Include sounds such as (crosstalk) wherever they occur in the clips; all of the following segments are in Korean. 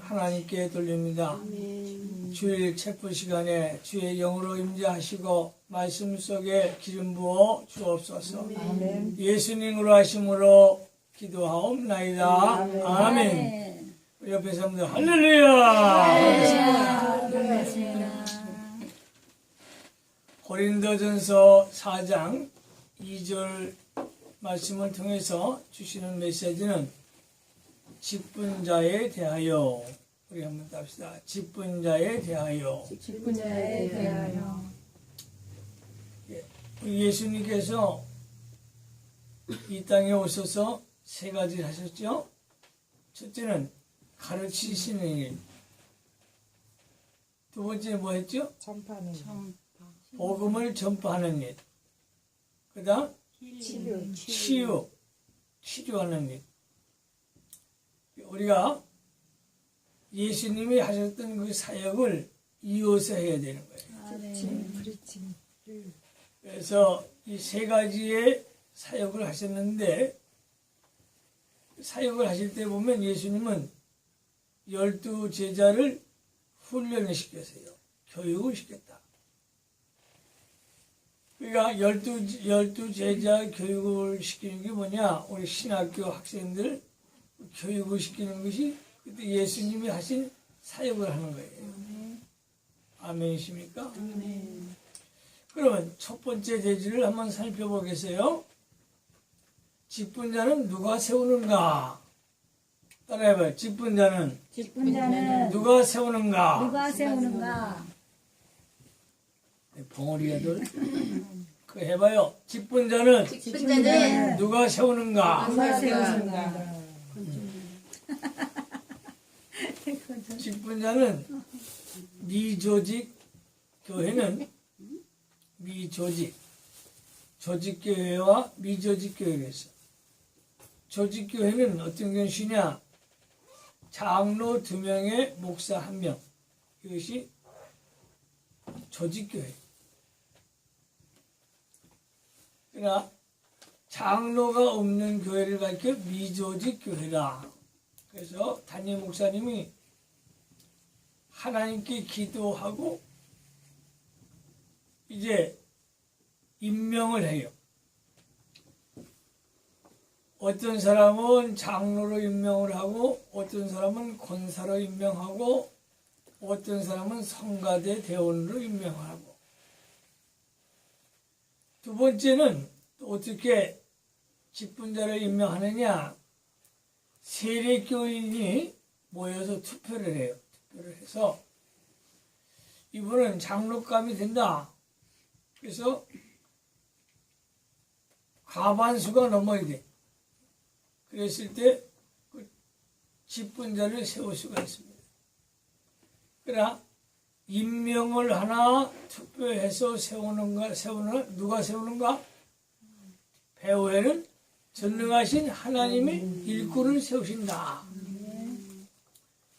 하나님께 돌립니다. 주일 책부 시간에 주의 영으로 임재하시고 말씀 속에 기름 부어 주옵소서. 예수님으로 하심으로 기도하옵나이다. 아멘. 우리 옆에 사람들 할렐루야. 고린도전서 4장 2절 말씀을 통해서 주시는 메시지는 직분자에 대하여 우리 한번 답시다. 직분자에 대하여 직분자에 대하여 우리 예수님께서 이 땅에 오셔서 세 가지를 하셨죠. 첫째는 가르치시는 일. 두 번째 뭐 했죠? 전파는 복음을 전파하는 일. 그 다음 치료 치유, 치료하는 일. 우리가 예수님이 하셨던 그 사역을 이어서 해야 되는 거예요. 그렇지 그래서 이 세 가지의 사역을 하셨는데 사역을 하실 때 보면 예수님은 열두 제자를 훈련을 시켰어요. 교육을 시켰다. 그러니까 열두, 열두 제자 교육을 시키는 게 뭐냐? 우리 신학교 학생들 교육을 시키는 것이 그때 예수님이 하신 사역을 하는 거예요. 아멘이십니까? 그러면 첫 번째 대지를 한번 살펴보겠어요. 직분자는 누가 세우는가? 따라해봐요. 직분자는 직분자는 누가 세우는가? 누가 세우는가? 네, 벙어리가들 그 해봐요. 직분자는 직분자는 누가 세우는가? 누가 세우는가? 직분자는 미조직 교회는 미조직 조직 교회와 미조직 교회가 있어. 조직 교회는 어떤 것이냐? 장로 두 명에 목사 한 명. 이것이 조직 교회. 그러나 장로가 없는 교회를 가리켜 미조직 교회라. 그래서 담임 목사님이 하나님께 기도하고 이제 임명을 해요. 어떤 사람은 장로로 임명을 하고 어떤 사람은 권사로 임명하고 어떤 사람은 성가대 대원으로 임명을 하고 두 번째는 또 어떻게 직분자를 임명하느냐 세례교인이 모여서 투표를 해요. 투표를 해서 이분은 장로감이 된다. 그래서 과반수가 넘어야 돼. 그랬을 때그 직분자를 세울 수가 있습니다. 그러나 임명을 하나 투표해서 세우는가 세우는 누가 세우는가? 배후에는 전능하신 하나님이 일꾼을 세우신다.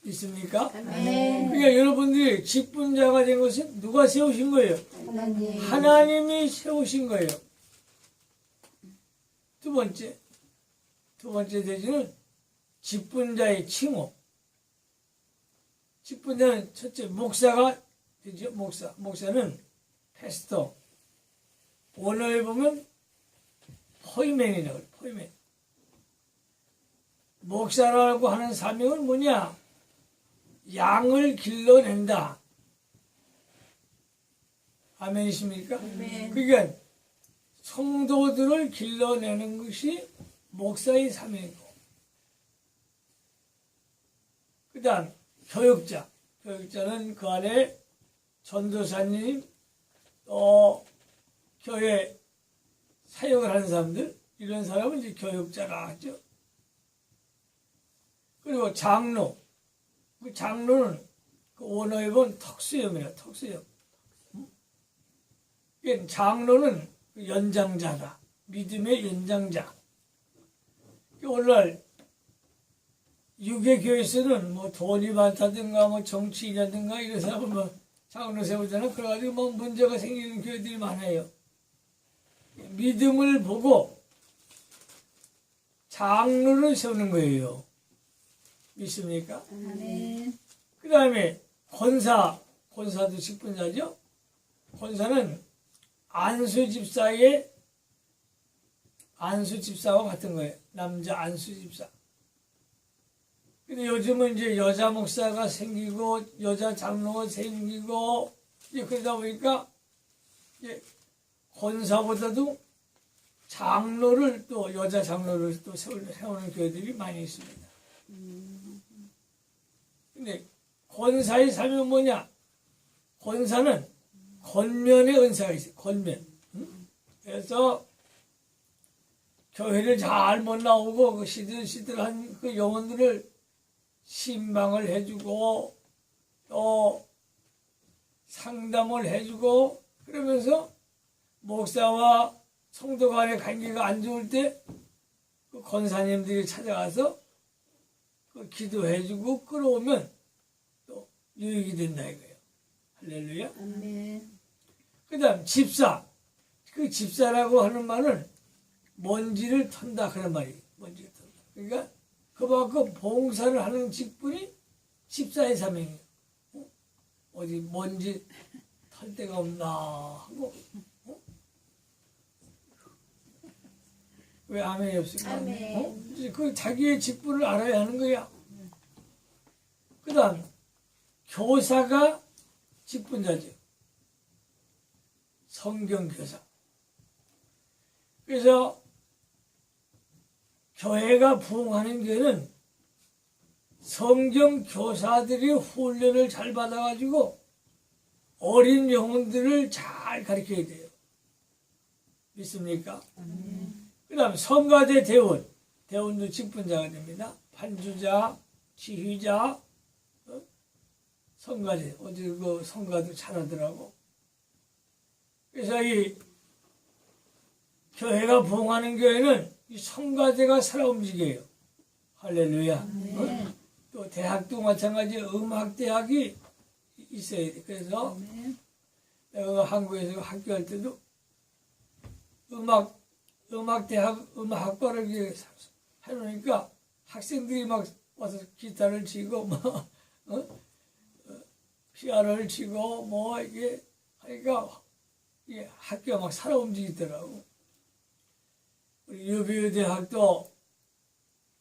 있습니까? 그러니까 여러분들이 직분자가 된 것은 누가 세우신 거예요? 하나님 하나님이 세우신 거예요. 두 번째, 두 번째 대지는 직분자의 칭호. 직분자는 첫째 목사가 되죠. 목사. 목사는 패스터. 원어에 보면 포이맨이라고. 포이맨. 목사라고 하는 사명은 뭐냐? 양을 길러낸다. 아멘이십니까? 그러니까 성도들을 길러내는 것이 목사의 사명이고 그 다음 교육자 교육자는 그 안에 전도사님 또 교회 사역을 하는 사람들 이런 사람은 이제 교육자라 하죠 그리고 장로 그 장로는 그 원어에 보면 턱수염이라 턱수염 이게 장로는 그 연장자다. 믿음의 연장자. 오늘날 유괴교회에서는 뭐 돈이 많다든가 뭐 정치인이라든가 이런 사람은 뭐 장로 세우잖아. 그래가지고 뭐 문제가 생기는 교회들이 많아요. 믿음을 보고 장로를 세우는 거예요. 믿습니까? 아멘. 그 다음에 권사, 권사도 직분자죠. 권사는 안수 집사의 안수 집사와 같은 거예요. 남자 안수 집사. 근데 요즘은 이제 여자 목사가 생기고 여자 장로가 생기고 이제 그러다 보니까 이제 권사보다도 장로를 또 여자 장로를 또 세우는, 교회들이 많이 있습니다. 근데 권사의 삶은 뭐냐? 권사는 권면의 은사가 있어요. 권면. 응? 그래서 교회를 잘 못 나오고 그 시들시들한 그 영혼들을 신방을 해주고 또 상담을 해주고 그러면서 목사와 성도 간의 관계가 안 좋을 때 그 권사님들이 찾아가서 그 기도해주고 끌어오면 또 유익이 된다 이거예요. 할렐루야. 아멘. 그 다음 집사. 그 집사라고 하는 말은 먼지를 턴다 그런 말이에요. 먼지를 턴다. 그러니까 그만큼 봉사를 하는 직분이 집사의 사명이에요. 어? 어디 먼지 털 데가 없나 하고 왜 아멘이 없을까? 아멘. 어? 이제 그 자기의 직분을 알아야 하는 거야. 그 다음 교사가 직분자죠. 성경교사. 그래서 교회가 부흥하는 교회는 성경교사들이 훈련을 잘 받아가지고 어린 영혼들을 잘 가르쳐야 돼요. 믿습니까? 그 다음 성가대 대원. 대원도 직분자가 됩니다. 판주자, 지휘자, 어? 성가대. 어제 그 성가도 잘하더라고. 그래서 이 교회가 부흥하는 교회는 이 성가대가 살아 움직여요. 할렐루야. 어? 또 대학도 마찬가지 음악대학이 있어야 돼. 그래서. 내가 한국에서 학교할 때도 음악 음악대학 음악학과를 해놓으니까 학생들이 막 와서 기타를 치고 뭐 (laughs) 어? 어, 피아노를 치고 뭐 이게 하니까 이게 학교가 막 살아 움직이더라고. 우리 유비우 대학도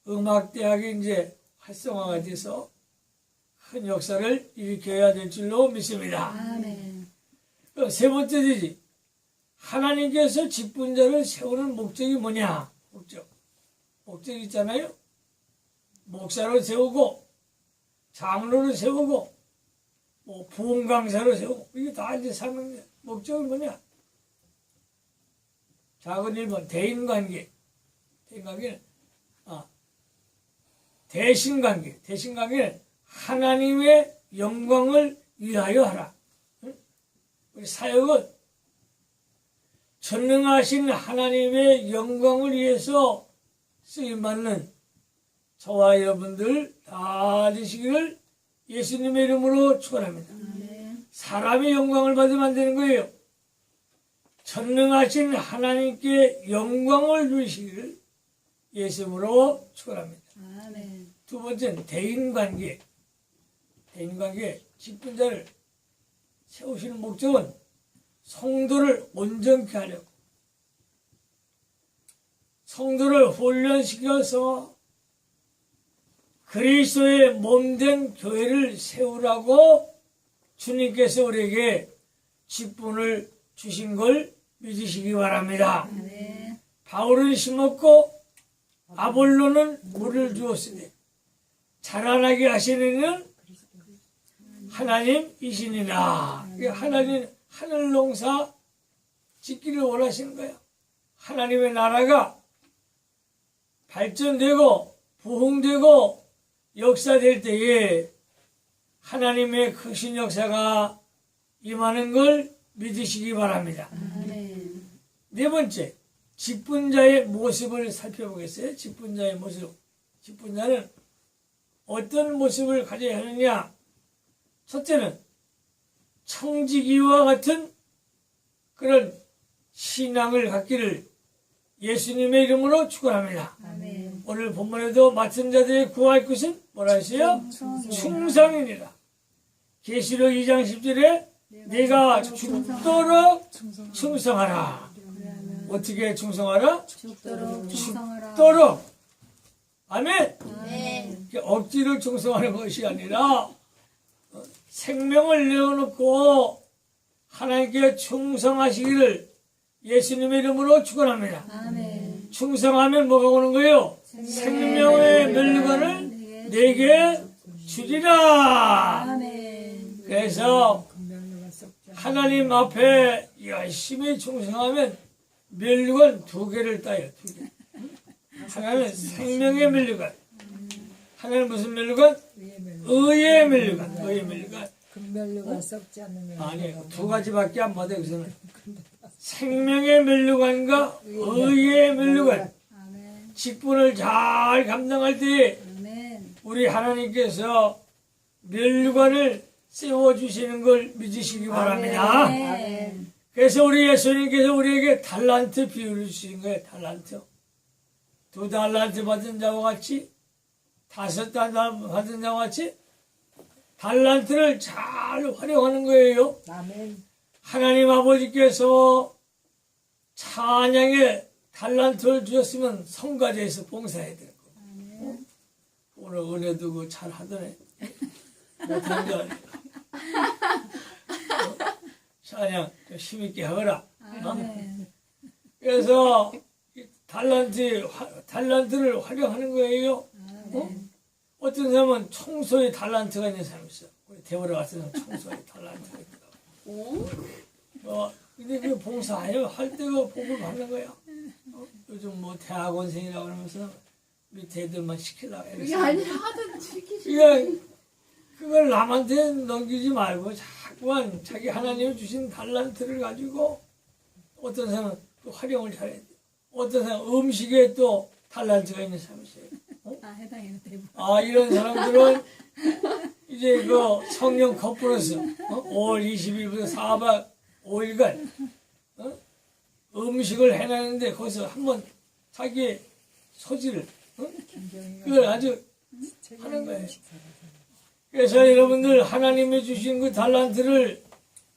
음악대학이 이제 활성화가 돼서 큰 역사를 일으켜야 될 줄로 믿습니다. 아멘. 그럼 세 번째지. 하나님께서 직분자를 세우는 목적이 뭐냐? 목적. 목적이 있잖아요. 목사로 세우고, 장로로 세우고, 뭐 부흥 강사로 세우고, 이게 다 이제 사명 목적은 뭐냐? 작은 1번 대인관계. 대인관계는 아 대신관계. 대신관계는 하나님의 영광을 위하여 하라. 응? 우리 사역은 전능하신 하나님의 영광을 위해서 쓰임받는 저와 여러분들 다 되시기를 예수님의 이름으로 축원합니다. 사람의 영광을 받으면 안 되는 거예요. 전능하신 하나님께 영광을 주시기를 예수님으로 축원합니다. 두 번째는 대인관계. 대인관계 직분자를 세우시는 목적은 성도를 온전케 하려고 성도를 훈련시켜서 그리스도의 몸된 교회를 세우라고 주님께서 우리에게 직분을 주신 걸 믿으시기 바랍니다. 아멘. 바울은 심었고 아볼로는 물을 주었으니 자라나게 하시는 하나님이시니라. 이게 하나님 하늘 농사 짓기를 원하시는 거야. 하나님의 나라가 발전되고 부흥되고 역사될 때에 하나님의 크신 역사가 임하는 걸 믿으시기 바랍니다. 아멘. 네 번째, 직분자의 모습을 살펴보겠어요. 직분자의 모습. 직분자는 어떤 모습을 가져야 하느냐? 첫째는 청지기와 같은 그런 신앙을 갖기를 예수님의 이름으로 축원합니다. 오늘 본문에도 맡은 자들이 구할 것은 뭐라 했어요? 충성이니라. 계시록 2장 10절에 내가 죽도록 충성하라. 어떻게 충성하라? 죽도록 충성하라. 죽도록. 아멘. 아멘. 이게 억지로 충성하는 것이 아니라 어, 생명을 내어놓고 하나님께 충성하시기를 예수님의 이름으로 축원합니다. 아멘. 충성하면 뭐가 오는 거예요? 생명의 멸류관을 내게 주리라. 아멘. 그래서 하나님 앞에 열심히 충성하면 멸류관 두 개를 따요. 두 개. 하나는 생명의 멸류관. 하나는 무슨 멸류관? 의의 멸류관. 의의 멸류관. 금멸류가 썩지 않으면 아니, 두 가지밖에 안 받아요, 그거는. 생명의 멸류관과 의의 멸류관. 직분을 잘 감당할 때. 우리 하나님께서 멸류관을 세워주시는 걸 믿으시기 바랍니다. 그래서 우리 예수님께서 우리에게 달란트 비유를 주신 거예요, 달란트. 두 달란트 받은 자와 같이, 다섯 달란트 받은 자와 같이, 달란트를 잘 활용하는 거예요. 아멘 하나님 아버지께서 찬양에 달란트를 주셨으면 성가대에서 봉사해야 되는 거. 어? 오늘 은혜도 그잘 하더네. 못한 줄 알고. 어? 찬양 좀 힘있게 하거라. 어? 아멘. 그래서 이 달란트, 화- 달란트를 활용하는 거예요. 어? 어떤 사람은 청소에 달란트가 있는 사람이 있어. 우리 갔을 때 청소에 달란트가 있더라고. 어, 근데 그 봉사해요. 할 때가 복을 받는 거야. 어? 요즘 뭐 대학원생이라고 그러면서 밑에 애들만 시키려고 해. 그게 아니라 하든 지키시 그러니까 그걸 남한테 넘기지 말고 자꾸만 자기 하나님이 주신 달란트를 가지고 어떤 사람은 또 활용을 잘해야 돼. 어떤 사람은 음식에 또 달란트가 있는 사람이 있어요. 아, 해당이네, 대부. 아 이런 사람들은 이제 그 성령 컨퍼런스 어? 5월 20일부터 4박 5일간 어? 음식을 해내는데 거기서 한번 자기 소질을 어? 그걸 아주 하는 거예요. 그래서 여러분들 하나님이 주신 그 달란트를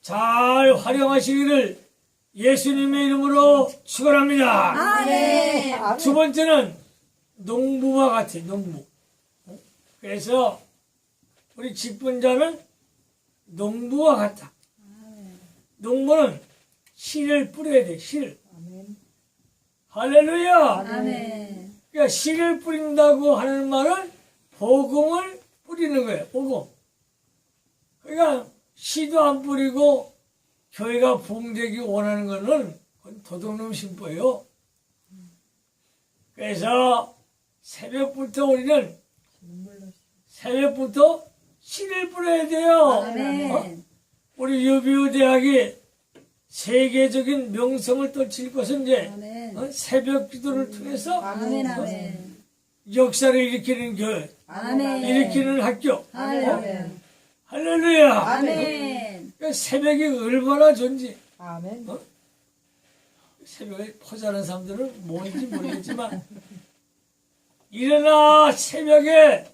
잘 활용하시기를 예수님의 이름으로 축원합니다. 아멘. 두 번째는 농부와 같아, 농부. 어? 그래서 우리 직분자는 농부와 같다. 농부는 씨를 뿌려야 돼, 씨를. 할렐루야! 아멘. 그러니까 씨를 뿌린다고 하는 말은 복음을 뿌리는 거예요, 복음. 그러니까 씨도 안 뿌리고 교회가 봉되기 원하는 거는 도둑놈 심보예요. 그래서 새벽부터 우리는 새벽부터 씨를 뿌려야 돼요. 어? 아멘. 우리 유비우 대학이 세계적인 명성을 떨칠 것은 이제 아멘. 어? 새벽 기도를 통해서 아멘. 아멘. 역사를 일으키는 교회, 아멘. 일으키는 학교. 아멘. 할렐루야. 아멘. 그 새벽이 얼마나 좋은지. 아멘 새벽에 포자는 사람들은 뭔지 모르겠지만 (laughs) 일어나 새벽에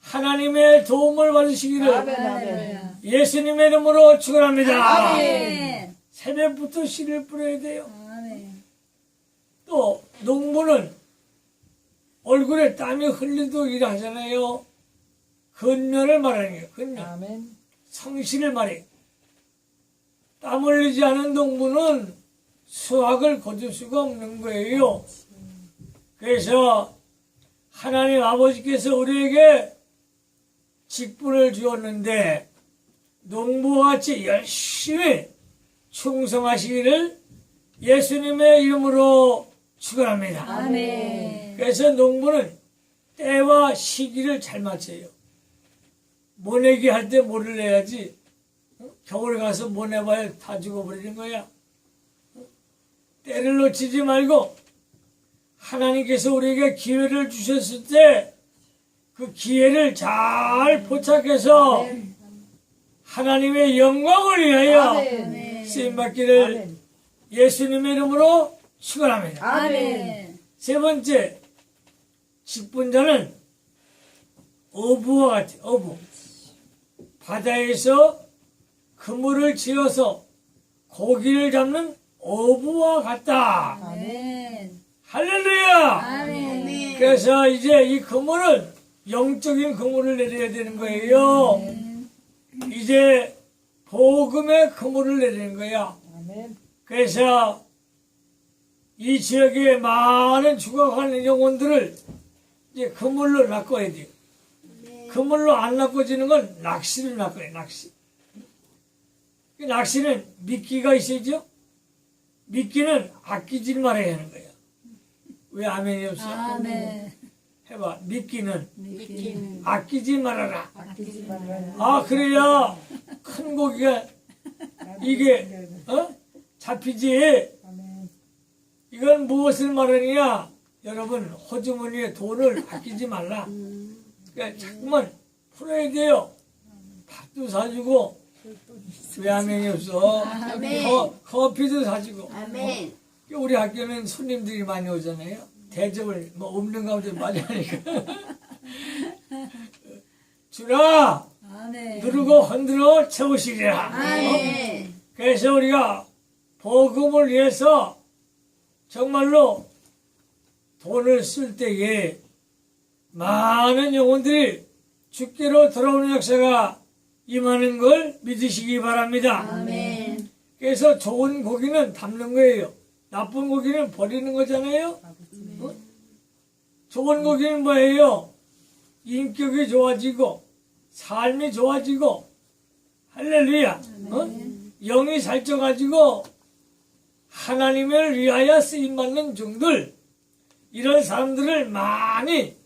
하나님의 도움을 받으시기를 아멘. 할렐루야. 예수님의 이름으로 축원합니다. 아멘. 새벽부터 씨를 뿌려야 돼요. 아멘. 또 농부는 얼굴에 땀이 흘리도 일하잖아요. 근면을 말하는 거예요. 근면. 아멘 성실을 말해. 땀 흘리지 않은 농부는 수확을 거둘 수가 없는 거예요. 그래서 하나님 아버지께서 우리에게 직분을 주었는데 농부와 같이 열심히 충성하시기를 예수님의 이름으로 축원합니다. 아멘. 그래서 농부는 때와 시기를 잘 맞춰요. 모내기 할 때 모를 내야지. 어? 겨울에 가서 모내봐야 다 죽어버리는 거야. 어? 때를 놓치지 말고 하나님께서 우리에게 기회를 주셨을 때 그 기회를 잘 포착해서 하나님의 영광을 위하여 쓰임받기를 예수님의 이름으로 축원합니다. 아멘. 세 번째, 직분자는 어부와 같아, 어부. 바다에서 그물을 지어서 고기를 잡는 어부와 같다. 아멘. 할렐루야! 아멘. 그래서 이제 이 그물은 영적인 그물을 내려야 되는 거예요. 이제 복음의 그물을 내리는 거야. 아멘. 그래서 이 지역에 많은 죽어가는 영혼들을 이제 그물로 낚아야 돼요. 그물로 안 낚아지는 건 낚시를 낚아요, 낚시. 그 낚시는 미끼가 있어야죠? 미끼는 아끼지 말아야 하는 거야. 왜 아멘이 없어? 아멘. 해봐. 미끼는 미끼는 아끼지 말아라. 아끼지 말아요. 아, 그래야 큰 고기가 이게, 어? 잡히지. 이건 무엇을 말하느냐? 여러분, 호주머니에 돈을 아끼지 말라. 그러니까 자꾸만 풀어야 돼요. 밥도 사주고, 왜 아멘이 없어? 아멘. 커, 커피도 사주고. 아멘. 우리 학교는 손님들이 많이 오잖아요. 대접을 뭐 없는 가운데 많이 하니까. (laughs) 주라! 아멘. 누르고 흔들어 채우시리라. 아멘. 그래서 우리가 복음을 위해서 정말로 돈을 쓸 때에 많은 영혼들이 죽게로 돌아오는 역사가 임하는 걸 믿으시기 바랍니다. 아멘. 그래서 좋은 고기는 담는 거예요. 나쁜 고기는 버리는 거잖아요. 어? 좋은 고기는 뭐예요? 인격이 좋아지고 삶이 좋아지고 할렐루야. 어? 영이 살쪄가지고 하나님을 위하여 쓰임 받는 종들 이런 사람들을 많이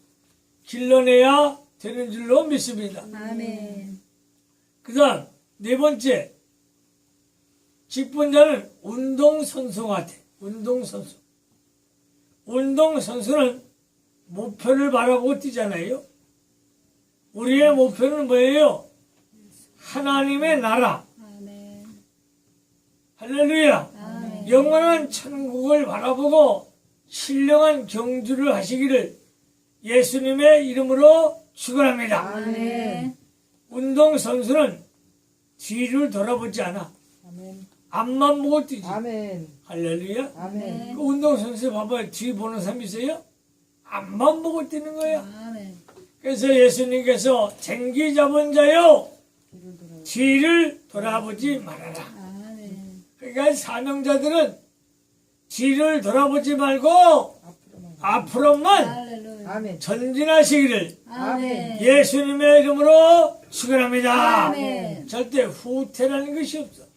길러내야 되는 줄로 믿습니다. 아멘. 그 다음 네 번째 직분자는 운동선수 같아. 운동선수. 운동선수는 목표를 바라보고 뛰잖아요. 우리의 목표는 뭐예요? 하나님의 나라. 아멘. 할렐루야. 아멘. 영원한 천국을 바라보고 신령한 경주를 하시기를 예수님의 이름으로 축원합니다. 아멘. 운동선수는 뒤를 돌아보지 않아. 아멘. 앞만 보고 뛰지. 아멘. 할렐루야. 아멘. 그 운동 선수 봐봐요. 뒤 보는 사람 있어요? 앞만 보고 뛰는 거야. 아멘. 그래서 예수님께서 쟁기 잡은 자요. 뒤를 돌아. 뒤를 돌아보지 말아라. 아멘. 그러니까 사명자들은 뒤를 돌아보지 말고 앞으로만. 아멘. 전진하시기를 아멘. 예수님의 이름으로 축원합니다. 아멘. 절대 후퇴라는 것이 없어.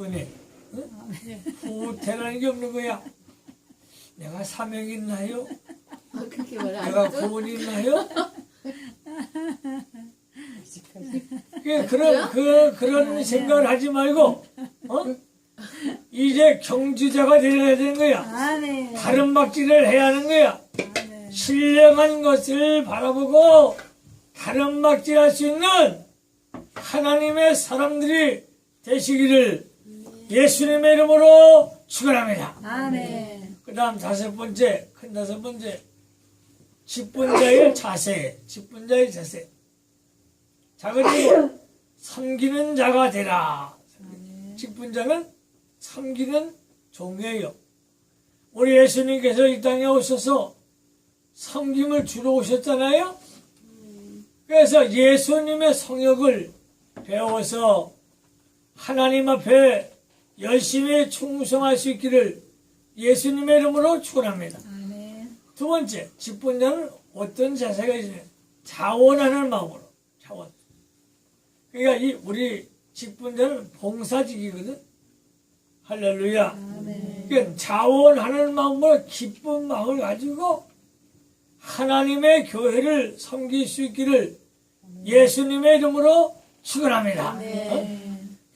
은혜. 응? 후퇴라는 게 없는 거야. 내가 사명이 있나요? 아, 그렇게 말안 내가? 구원이 있나요? 아직까지. 그, 그런, 그, 그런 생각을 하지 말고, 어? 이제 경주자가 되어야 되는 거야. 아멘. 다른 막지를 해야 하는 거야. 아멘. 신령한 것을 바라보고 다른 막지할 수 있는 하나님의 사람들이 되시기를 예수님의 이름으로 축원합니다. 아멘. 그 다음 다섯 번째, 큰 다섯 번째, 직분자의 자세, 직분자의 자세. 자그리고 섬기는 자가 되라. 직분자는 섬기는 종이에요. 우리 예수님께서 이 땅에 오셔서 섬김을 주러 오셨잖아요. 그래서 예수님의 성역을 배워서 하나님 앞에 열심히 충성할 수 있기를 예수님의 이름으로 축원합니다. 두 번째, 직분자는 어떤 자세가 있어요? 자원하는 마음으로. 자원. 그러니까 이 우리 직분자는 봉사직이거든. 할렐루야. 아멘. 그러니까 자원하는 마음으로 기쁜 마음을 가지고 하나님의 교회를 섬길 수 있기를 예수님의 이름으로 축원합니다. 어?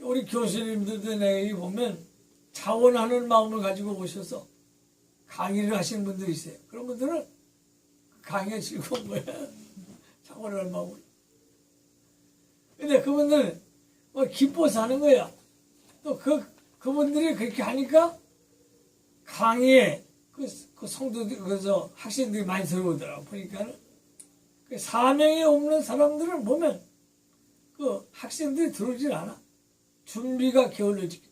우리 교수님들도 내가 보면 자원하는 마음을 가지고 오셔서 강의를 하시는 분들이 있어요. 그런 분들은 강의가 즐거운 거야. (laughs) 자원하는 마음으로. 근데 그분들은 뭐 기뻐서 하는 거야. 또 그, 그분들이 그렇게 하니까 강의에 그, 그 성도들, 그래서 학생들이 많이 들어오더라고. 보니까는. 그 사명이 없는 사람들을 보면 그 학생들이 들어오질 않아. 준비가 게을러지기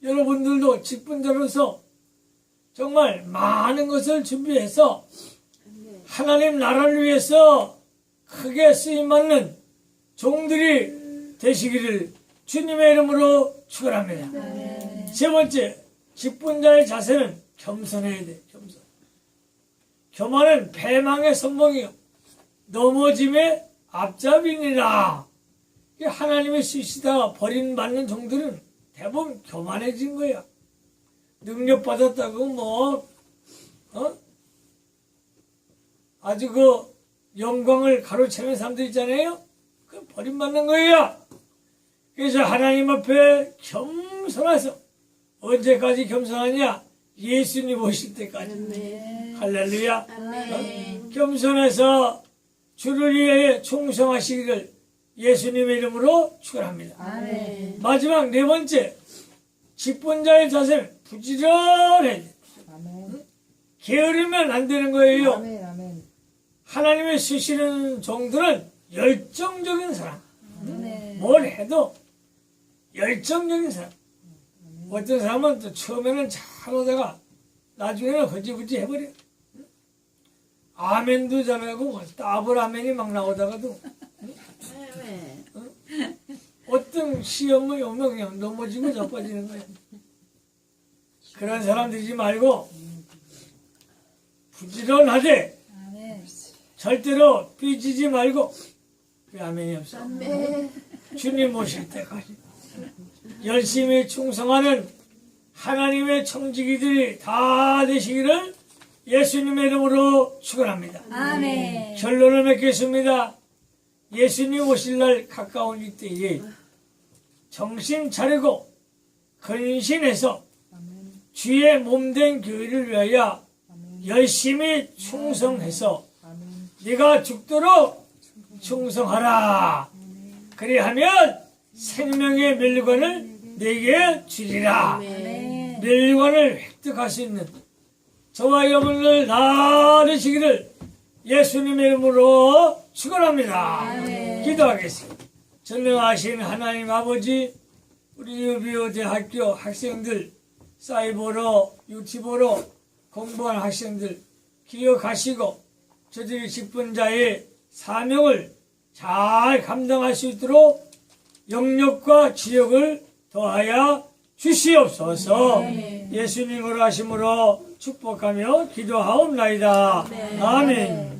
때문에. 여러분들도 직분자로서 정말 많은 것을 준비해서 하나님 나라를 위해서 크게 쓰임받는 종들이 되시기를 주님의 이름으로 축원합니다. 세 번째, 직분자의 자세는 겸손해야 돼. 겸손. 교만은 배망의 선봉이요. 넘어짐의 앞잡이니라. 이 하나님의 쓰시다가 버림받는 종들은 대부분 교만해진 거야. 능력 받았다고 뭐, 어? 아주 그 영광을 가로채는 사람들 있잖아요. 그 버림받는 거예요. 그래서 하나님 앞에 겸손해서 언제까지 겸손하냐? 예수님 오실 때까지. 아멘. 할렐루야. 아멘. 겸손해서 주를 위해 충성하시기를 예수님의 이름으로 축원합니다. 아멘. 마지막 네 번째 직분자의 자세는 부지런해. 아멘. 게으르면 안 되는 거예요. 아멘. 아멘. 하나님의 쓰시는 종들은 열정적인 사람. 네. 뭘 해도 열정적인 사람. 어떤 사람은 또 처음에는 잘하다가 나중에는 허지부지 해버려. 아멘도 잘하고 뭐 따블 아멘이 막 나오다가도 어떤 시험이 오면 그냥 넘어지고 자빠지는 거야. 그런 사람 되지 말고 부지런하되 아멘. 절대로 삐지지 말고 왜 아멘이 없어? 아멘. 주님 오실 때까지 열심히 충성하는 하나님의 청지기들이 다 되시기를 예수님의 이름으로 축원합니다. 아멘. 결론을 맺겠습니다. 예수님 오실 날 가까운 이때에 정신 차리고 근신해서. 주의 몸된 교회를 위하여. 열심히 충성해서. 네가 죽도록 충성하라. 그리하면 생명의 멸관을 내게 주리라. 멸관을 획득할 수 있는 저와 여러분들 다 되시기를 예수님의 이름으로 축원합니다. 아멘. 기도하겠습니다. 전능하신 하나님 아버지 우리 유비오 대학교 학생들 사이버로 유튜브로 공부한 학생들 기억하시고 저들이 직분자의 사명을 잘 감당할 수 있도록 영역과 지역을 더하여 주시옵소서 예수님으로 하심으로 축복하며 기도하옵나이다. 아멘.